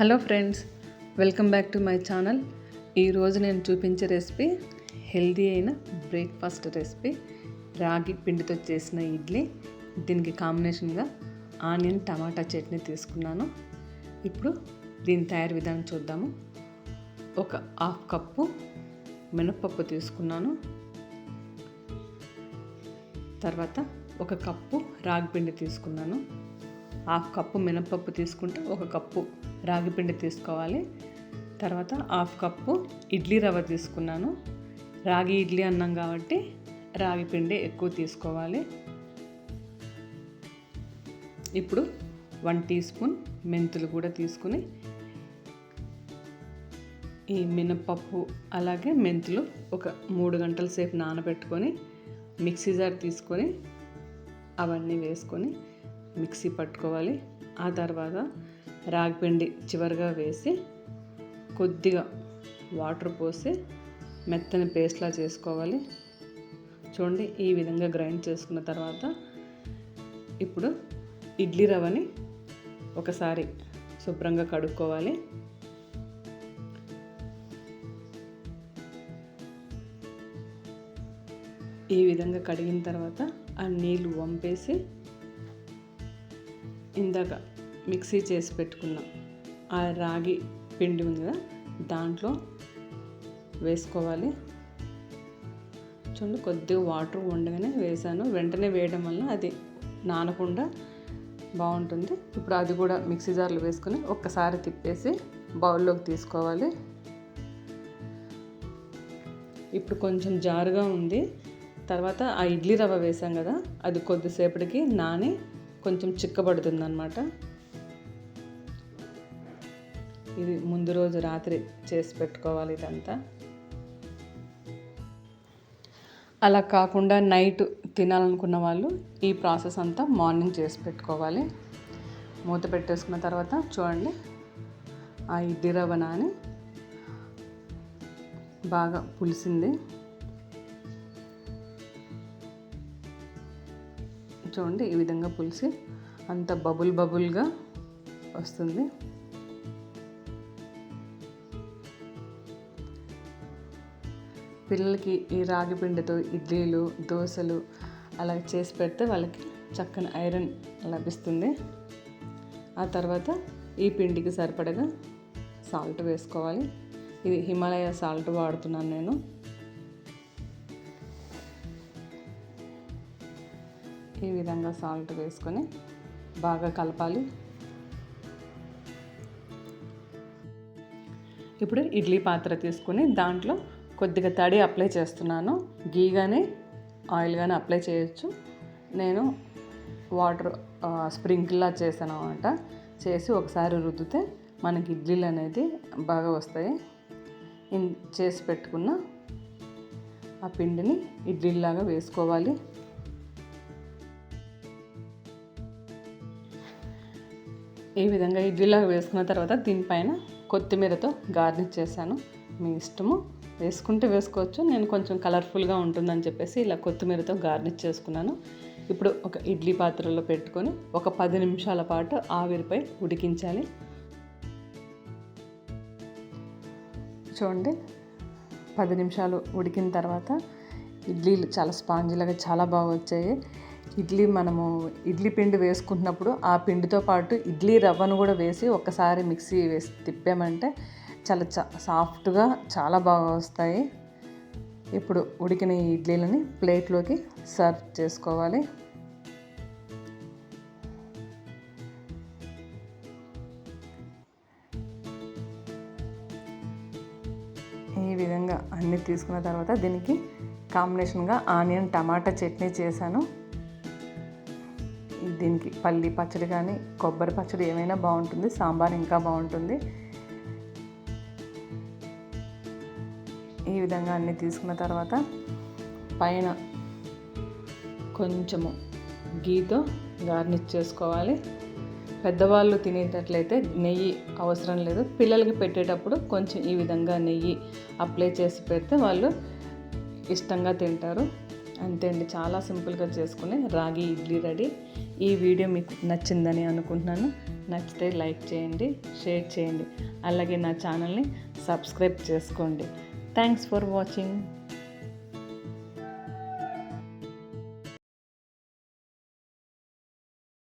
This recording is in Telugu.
Hello friends welcome back to my channel. ఈరోజు నేను చూపించే రెసిపీ హెల్దీ అయిన బ్రేక్ఫాస్ట్ రెసిపీ. రాగి పిండితో చేసిన ఇడ్లీ. దీనికి కాంబినేషన్గా ఆనియన్ టమాటా చట్నీ తీసుకున్నాను. ఇప్పుడు దీని తయారు విధానం చూద్దాము. ఒక హాఫ్ కప్పు మినప్పప్పు తీసుకున్నాను. తర్వాత ఒక కప్పు రాగి పిండి తీసుకున్నాను. హాఫ్ కప్పు మినప్పప్పు తీసుకుంటే ఒక కప్పు రాగి పిండి తీసుకోవాలి. తర్వాత హాఫ్ కప్పు ఇడ్లీ రవ్వ తీసుకున్నాను. రాగి ఇడ్లీ అన్నాం కాబట్టి రాగి పిండి ఎక్కువ తీసుకోవాలి. ఇప్పుడు వన్ టీ స్పూన్ మెంతులు కూడా తీసుకుని ఈ మినపప్పు అలాగే మెంతులు ఒక మూడు గంటల సేపు నానబెట్టుకొని మిక్సీ జార్ తీసుకొని అవన్నీ వేసుకొని మిక్సీ పట్టుకోవాలి. ఆ తర్వాత రాగిపిండి చివరిగా వేసి కొద్దిగా వాటర్ పోసి మెత్తని పేస్ట్లా చేసుకోవాలి. చూడండి ఈ విధంగా గ్రైండ్ చేసుకున్న తర్వాత ఇప్పుడు ఇడ్లీ రవ్వని ఒకసారి శుభ్రంగా కడుక్కోవాలి. ఈ విధంగా కడిగిన తర్వాత ఆ నీళ్ళు వంపేసి ఇందాక మిక్సీ చేసి పెట్టుకున్నాం ఆ రాగి పిండి ఉంది కదా దాంట్లో వేసుకోవాలి. చూడండి కొద్దిగా వాటర్ ఉండగానే వేసాను. వెంటనే వేయడం వల్ల అది నానకుండా బాగుంటుంది. ఇప్పుడు అది కూడా మిక్సీ జార్లో వేసుకొని ఒక్కసారి తిప్పేసి బౌల్లోకి తీసుకోవాలి. ఇప్పుడు కొంచెం జారుగా ఉంది. తర్వాత ఆ ఇడ్లీ రవ్వ వేసాం కదా అది కొద్దిసేపటికి నాని కొంచెం చిక్కబడుతుంది అనమాట ఇది ముందు రోజు రాత్రి చేసి పెట్టుకోవాలి ఇదంతా. అలా కాకుండా నైట్ తినాలనుకున్న వాళ్ళు ఈ ప్రాసెస్ అంతా మార్నింగ్ చేసి పెట్టుకోవాలి. మూత పెట్టేసుకున్న తర్వాత చూడండి ఆ ఇడ్లీ రవ్వ బాగా పులిసింది. చూడండి ఈ విధంగా పులిసి అంత బబుల్ బబుల్గా వస్తుంది. పిల్లలకి ఈ రాగి పిండితో ఇడ్లీలు దోశలు అలా చేసి పెడితే వాళ్ళకి చక్కని ఐరన్ లభిస్తుంది. ఆ తర్వాత ఈ పిండికి సరిపడగా సాల్ట్ వేసుకోవాలి. ఇది హిమాలయ సాల్ట్ వాడుతున్నాను నేను. ఈ విధంగా సాల్ట్ వేసుకొని బాగా కలపాలి. ఇప్పుడు ఇడ్లీ పాత్ర తీసుకొని దాంట్లో కొద్దిగా తడి అప్లై చేస్తున్నాను. గీ కానీ ఆయిల్ కానీ అప్లై చేయొచ్చు. నేను వాటర్ స్ప్రింకిల్లా చేశాను అనమాట చేసి ఒకసారి రుద్దితే మనకి ఇడ్లీలు అనేది బాగా వస్తాయి. చేసి పెట్టుకున్న ఆ పిండిని ఇడ్లీలాగా వేసుకోవాలి. ఈ విధంగా ఇడ్లీలాగా వేసుకున్న తర్వాత దీనిపైన కొత్తిమీరతో గార్నిష్ చేశాను. మీ ఇష్టము. వేసుకుంటే వేసుకోవచ్చు. నేను కొంచెం కలర్ఫుల్గా ఉంటుందని చెప్పేసి ఇలా కొత్తిమీరతో గార్నిష్ చేసుకున్నాను. ఇప్పుడు ఒక ఇడ్లీ పాత్రలో పెట్టుకొని ఒక పది నిమిషాల పాటు ఆవిరిపై ఉడికించాలి. చూడండి. పది నిమిషాలు ఉడికిన తర్వాత ఇడ్లీలు చాలా స్పాంజీలాగా చాలా బాగా వచ్చాయి. ఇడ్లీ మనము ఇడ్లీ పిండి వేసుకుంటున్నప్పుడు ఆ పిండితో పాటు ఇడ్లీ రవ్వను కూడా వేసి ఒక్కసారి మిక్సీ వేసి తిప్పామంటే చాలా చా సాఫ్ట్గా చాలా బాగా వస్తాయి. ఇప్పుడు ఉడికిన ఇడ్లీలని ప్లేట్లోకి సర్వ్ చేసుకోవాలి. ఈ విధంగా అన్నీ తీసుకున్న తర్వాత దీనికి కాంబినేషన్గా ఆనియన్ టమాటా చట్నీ చేశాను. దీనికి పల్లి పచ్చడి కానీ కొబ్బరి పచ్చడి ఏమైనా బాగుంటుంది సాంబార్ ఇంకా బాగుంటుంది. ఈ విధంగా అన్నీ తీసుకున్న తర్వాత పైన కొంచెము గీతో గార్నిష్ చేసుకోవాలి. పెద్దవాళ్ళు తినేటట్లయితే నెయ్యి అవసరం లేదు. పిల్లలకి పెట్టేటప్పుడు కొంచెం ఈ విధంగా నెయ్యి అప్లై చేసి పెడితే వాళ్ళు ఇష్టంగా తింటారు. అంతే అండి చాలా సింపుల్గా చేసుకుని రాగి ఇడ్లీ రెడీ. ఈ వీడియో మీకు నచ్చిందని అనుకుంటున్నాను. నచ్చితే లైక్ చేయండి షేర్ చేయండి. అలాగే నా ఛానల్ని సబ్స్క్రైబ్ చేసుకోండి. Thanks for watching.